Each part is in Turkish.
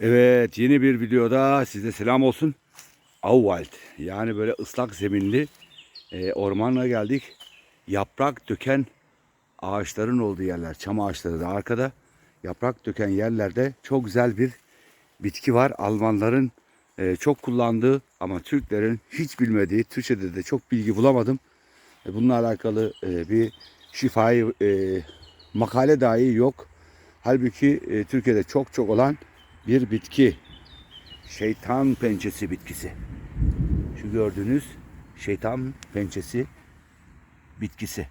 Evet yeni bir videoda size selam olsun. Auwald yani böyle ıslak zeminli e, ormanla geldik. Yaprak döken ağaçların olduğu yerler, çam ağaçları da arkada. Yaprak döken yerlerde çok güzel bir bitki var. Almanların e, çok kullandığı ama Türklerin hiç bilmediği, Türkçe'de de çok bilgi bulamadım. E, bununla alakalı e, bir şifai e, makale dahi yok. Halbuki e, Türkiye'de çok çok olan bir bitki. Şeytan pençesi bitkisi. Şu gördüğünüz şeytan pençesi bitkisi.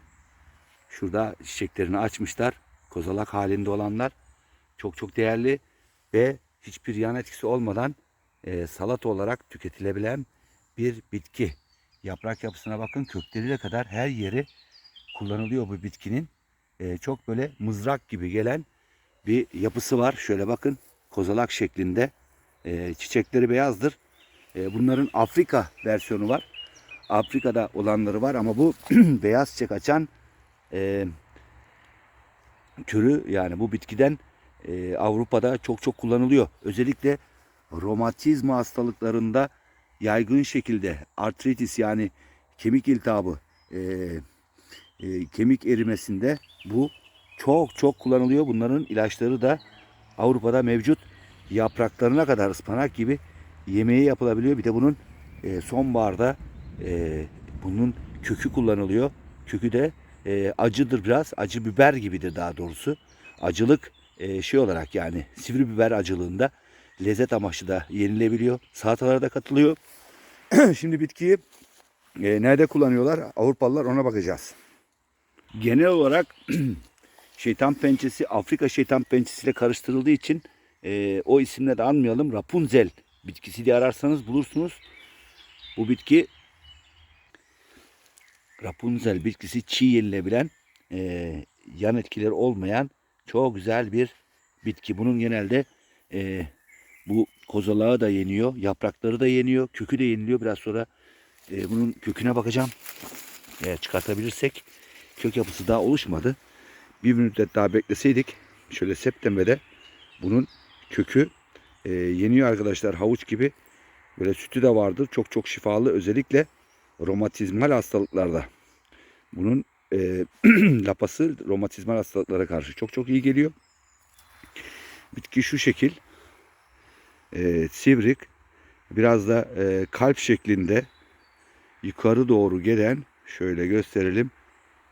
Şurada çiçeklerini açmışlar. Kozalak halinde olanlar çok çok değerli ve hiçbir yan etkisi olmadan e, salat olarak tüketilebilen bir bitki. Yaprak yapısına bakın kökleriyle kadar her yeri kullanılıyor bu bitkinin. E, çok böyle mızrak gibi gelen bir yapısı var. Şöyle bakın kozalak şeklinde. E, çiçekleri beyazdır. E, bunların Afrika versiyonu var. Afrika'da olanları var ama bu beyaz çiçek açan e, türü yani bu bitkiden e, Avrupa'da çok çok kullanılıyor. Özellikle romatizma hastalıklarında yaygın şekilde artritis yani kemik iltihabı, e, e, kemik erimesinde bu çok çok kullanılıyor. Bunların ilaçları da Avrupa'da mevcut. Yapraklarına kadar ıspanak gibi yemeği yapılabiliyor. Bir de bunun e, sonbaharda e, bunun kökü kullanılıyor. Kökü de e, acıdır biraz. Acı biber gibidir daha doğrusu. Acılık e, şey olarak yani sivri biber acılığında lezzet amaçlı da yenilebiliyor. Salatalara da katılıyor. Şimdi bitkiyi e, nerede kullanıyorlar? Avrupalılar ona bakacağız. Genel olarak şeytan pençesi Afrika şeytan pençesiyle karıştırıldığı için e, o isimle de anmayalım. Rapunzel bitkisi diye ararsanız bulursunuz. Bu bitki Rapunzel bitkisi çiğ yenilebilen e, yan etkileri olmayan çok güzel bir bitki. Bunun genelde e, bu kozalağı da yeniyor, yaprakları da yeniyor, kökü de yeniliyor. Biraz sonra e, bunun köküne bakacağım. Eğer çıkartabilirsek kök yapısı daha oluşmadı. Bir müddet daha bekleseydik şöyle September'de bunun kökü e, yeniyor arkadaşlar havuç gibi. Böyle sütü de vardır. Çok çok şifalı özellikle romatizmal hastalıklarda. Bunun e, lapası romatizmal hastalıklara karşı çok çok iyi geliyor. Bitki şu şekil. E, sivrik. Biraz da e, kalp şeklinde yukarı doğru gelen şöyle gösterelim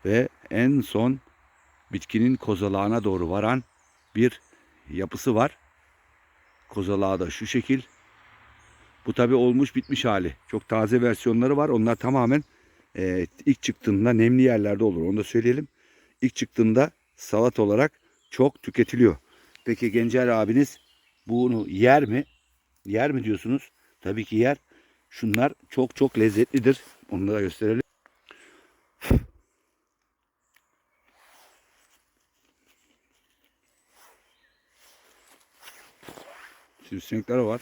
ve en son bitkinin kozalağına doğru varan bir yapısı var. Kozalağı da şu şekil. Bu tabi olmuş bitmiş hali. Çok taze versiyonları var. Onlar tamamen e, ilk çıktığında nemli yerlerde olur. Onu da söyleyelim. İlk çıktığında salat olarak çok tüketiliyor. Peki Gencer abiniz bunu yer mi? Yer mi diyorsunuz? Tabii ki yer. Şunlar çok çok lezzetlidir. Onu da gösterelim. Sivrisinekler var.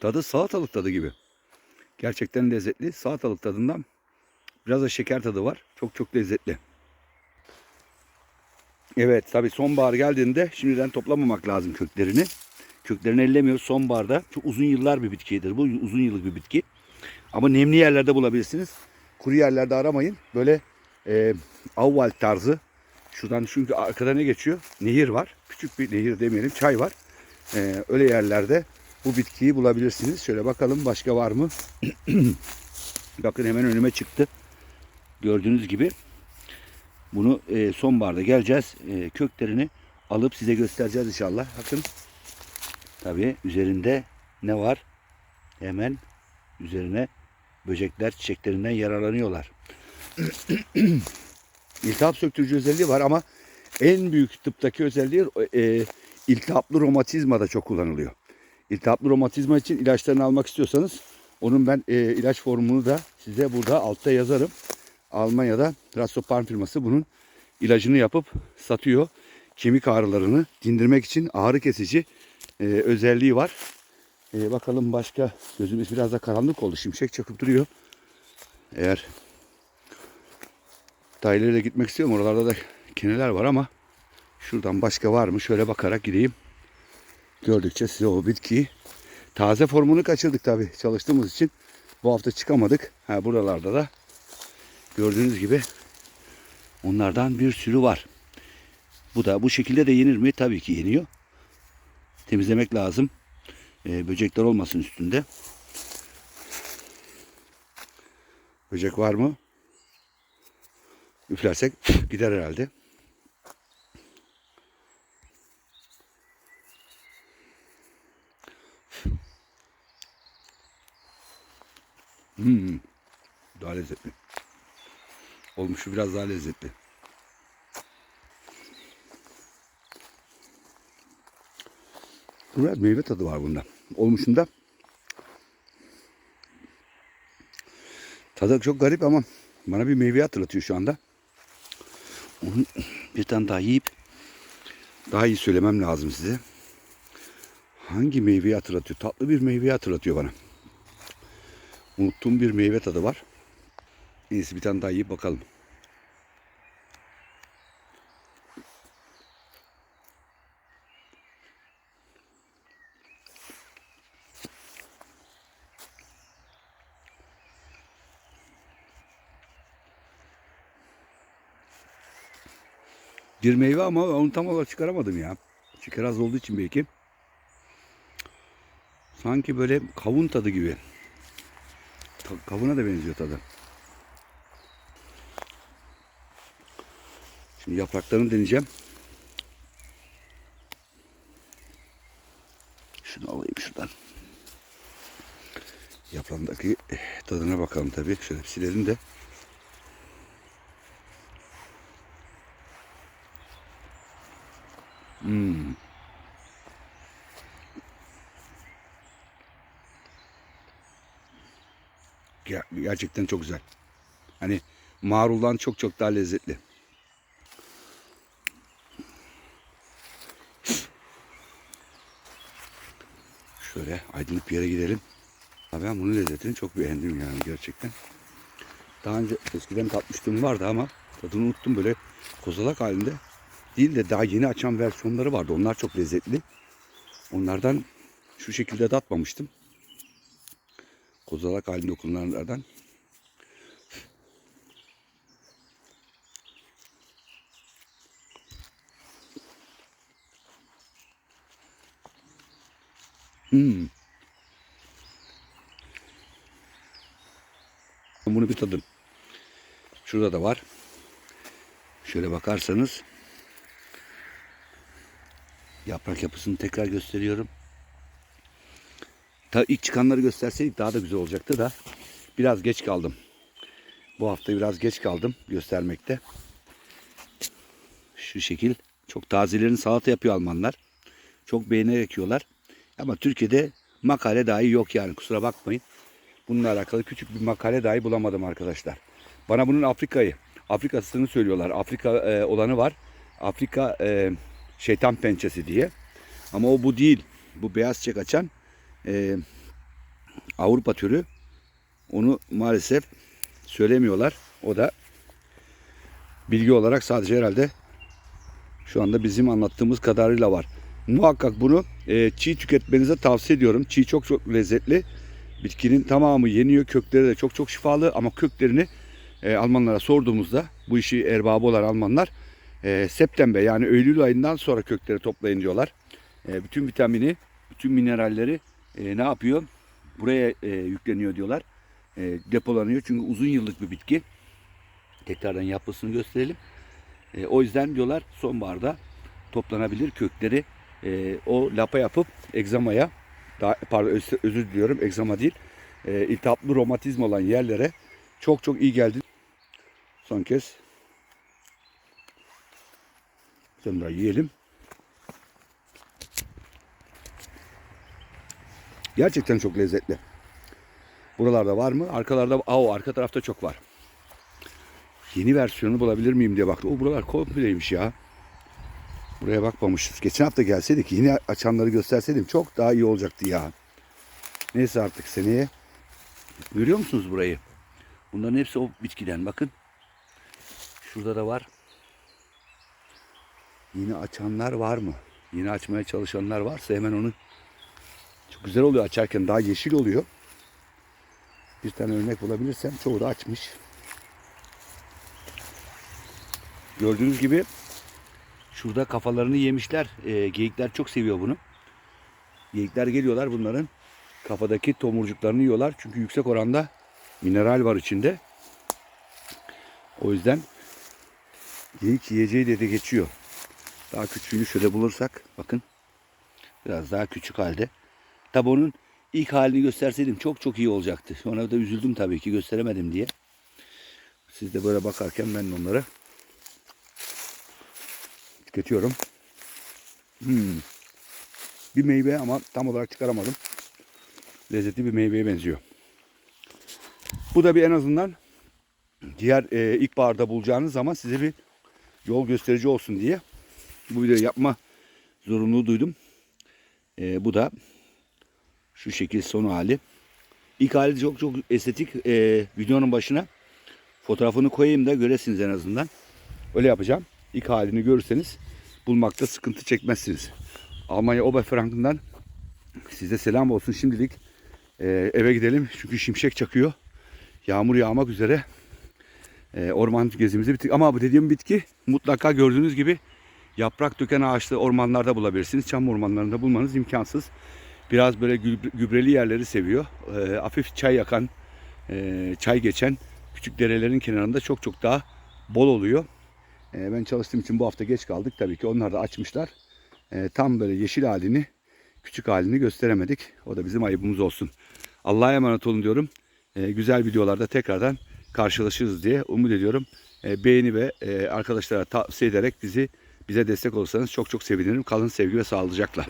Tadı salatalık tadı gibi. Gerçekten lezzetli. Salatalık tadından biraz da şeker tadı var. Çok çok lezzetli. Evet tabi sonbahar geldiğinde şimdiden toplamamak lazım köklerini. Köklerini ellemiyoruz. Sonbaharda çok uzun yıllar bir bitkidir. Bu uzun yıllık bir bitki. Ama nemli yerlerde bulabilirsiniz. Kuru yerlerde aramayın. Böyle e, avval tarzı. Şuradan çünkü arkada ne geçiyor? Nehir var. Küçük bir nehir demeyelim. Çay var. E, öyle yerlerde bu bitkiyi bulabilirsiniz. Şöyle bakalım başka var mı? Bakın hemen önüme çıktı. Gördüğünüz gibi bunu e, sonbaharda geleceğiz. E, köklerini alıp size göstereceğiz inşallah. Bakın. Tabi üzerinde ne var? Hemen üzerine böcekler çiçeklerinden yararlanıyorlar. İltihap söktürücü özelliği var ama en büyük tıptaki özelliği e, iltihaplı romatizmada çok kullanılıyor. İltihaplı romatizma için ilaçlarını almak istiyorsanız onun ben e, ilaç formunu da size burada altta yazarım. Almanya'da Rastopan firması bunun ilacını yapıp satıyor. Kemik ağrılarını dindirmek için ağrı kesici e, özelliği var. E, bakalım başka gözümüz biraz da karanlık oldu. Şimşek çakıp duruyor. Eğer Daireyle gitmek istiyorum. Oralarda da keneler var ama şuradan başka var mı? Şöyle bakarak gideyim. Gördükçe size o bitkiyi taze formunu kaçırdık tabii çalıştığımız için. Bu hafta çıkamadık. Ha buralarda da gördüğünüz gibi onlardan bir sürü var. Bu da bu şekilde de yenir mi? Tabii ki yeniyor. Temizlemek lazım. Ee, böcekler olmasın üstünde. Böcek var mı? Üflersek gider herhalde. Hmm. Daha lezzetli. Olmuşu biraz daha lezzetli. Biraz meyve tadı var bunda. Olmuşunda tadı çok garip ama bana bir meyve hatırlatıyor şu anda. Onu bir tane daha yiyip daha iyi söylemem lazım size. Hangi meyveyi hatırlatıyor? Tatlı bir meyveyi hatırlatıyor bana. Unuttuğum bir meyve tadı var. İyisi bir tane daha yiyip bakalım. Bir meyve ama onu tam olarak çıkaramadım ya. Şeker az olduğu için belki. Sanki böyle kavun tadı gibi. Kavuna da benziyor tadı. Şimdi yapraklarını deneyeceğim. Şunu alayım şuradan. Yaprağındaki tadına bakalım tabii. Şöyle silelim de. Hmm. Ger- Gerçekten çok güzel. Hani maruldan çok çok daha lezzetli. Şöyle aydınlık bir yere gidelim. Ben bunun lezzetini çok beğendim yani gerçekten. Daha önce eskiden tatmıştım vardı ama tadını unuttum böyle kozalak halinde değil de daha yeni açan versiyonları vardı. Onlar çok lezzetli. Onlardan şu şekilde tatmamıştım. Kozalak halinde kullananlardan. Hmm. Bunu bir tadın. Şurada da var. Şöyle bakarsanız yaprak yapısını tekrar gösteriyorum. Ta ilk çıkanları gösterseydik daha da güzel olacaktı da biraz geç kaldım. Bu hafta biraz geç kaldım göstermekte. Şu şekil çok tazelerini salata yapıyor Almanlar. Çok beğenerek yiyorlar. Ama Türkiye'de makale dahi yok yani kusura bakmayın. Bununla alakalı küçük bir makale dahi bulamadım arkadaşlar. Bana bunun Afrika'yı, Afrika'sını söylüyorlar. Afrika e, olanı var. Afrika e, şeytan pençesi diye. Ama o bu değil. Bu beyaz çiçek açan e, Avrupa türü. Onu maalesef söylemiyorlar. O da bilgi olarak sadece herhalde şu anda bizim anlattığımız kadarıyla var. Muhakkak bunu e, çiğ tüketmenize tavsiye ediyorum. Çiğ çok çok lezzetli. Bitkinin tamamı yeniyor. Kökleri de çok çok şifalı ama köklerini e, Almanlara sorduğumuzda bu işi erbabı olan Almanlar e, September yani Eylül ayından sonra kökleri toplayın diyorlar. E, bütün vitamini, bütün mineralleri e, ne yapıyor? Buraya e, yükleniyor diyorlar. E, depolanıyor çünkü uzun yıllık bir bitki. Tekrardan yapısını gösterelim. E, o yüzden diyorlar sonbaharda toplanabilir kökleri e, o lapa yapıp egzamaya daha, pardon öz- özür diliyorum egzama değil e, iltihaplı romatizma olan yerlere çok çok iyi geldi. Son kez sen daha yiyelim. Gerçekten çok lezzetli. Buralarda var mı? Arkalarda, o arka tarafta çok var. Yeni versiyonu bulabilir miyim diye baktım. O buralar kompleymiş ya. Buraya bakmamışız. Geçen hafta gelseydik yeni açanları gösterseydim çok daha iyi olacaktı ya. Neyse artık seneye. Görüyor musunuz burayı? Bunların hepsi o bitkiden bakın. Şurada da var. Yeni açanlar var mı? Yeni açmaya çalışanlar varsa hemen onu çok güzel oluyor açarken daha yeşil oluyor. Bir tane örnek bulabilirsem çoğu da açmış. Gördüğünüz gibi şurada kafalarını yemişler. Ee, geyikler çok seviyor bunu. Geyikler geliyorlar bunların kafadaki tomurcuklarını yiyorlar. Çünkü yüksek oranda mineral var içinde. O yüzden geyik yiyeceği de, de geçiyor. Daha küçüğünü şöyle bulursak bakın. Biraz daha küçük halde. Tabi onun ilk halini gösterseydim çok çok iyi olacaktı. Sonra da üzüldüm tabii ki gösteremedim diye. Siz de böyle bakarken ben de onları tüketiyorum. Hmm. Bir meyve ama tam olarak çıkaramadım. Lezzetli bir meyveye benziyor. Bu da bir en azından diğer e, ilkbaharda bulacağınız zaman size bir yol gösterici olsun diye bu videoyu yapma zorunluluğu duydum. E, bu da şu şekil son hali. İlk hali çok çok estetik. E, videonun başına fotoğrafını koyayım da göresiniz en azından. Öyle yapacağım. İlk halini görürseniz bulmakta sıkıntı çekmezsiniz. Almanya Oberfranken'dan size selam olsun şimdilik. e, eve gidelim çünkü şimşek çakıyor. Yağmur yağmak üzere. E, orman gezimizi bitirdik. Ama bu dediğim bitki mutlaka gördüğünüz gibi yaprak döken ağaçlı ormanlarda bulabilirsiniz. Çam ormanlarında bulmanız imkansız. Biraz böyle gübre- gübreli yerleri seviyor. E, hafif çay yakan, e, çay geçen küçük derelerin kenarında çok çok daha bol oluyor. E, ben çalıştığım için bu hafta geç kaldık. Tabii ki onlar da açmışlar. E, tam böyle yeşil halini, küçük halini gösteremedik. O da bizim ayıbımız olsun. Allah'a emanet olun diyorum. E, güzel videolarda tekrardan karşılaşırız diye umut ediyorum. E, beğeni ve e, arkadaşlara tavsiye ederek bizi bize destek olursanız çok çok sevinirim. Kalın sevgi ve sağlıcakla.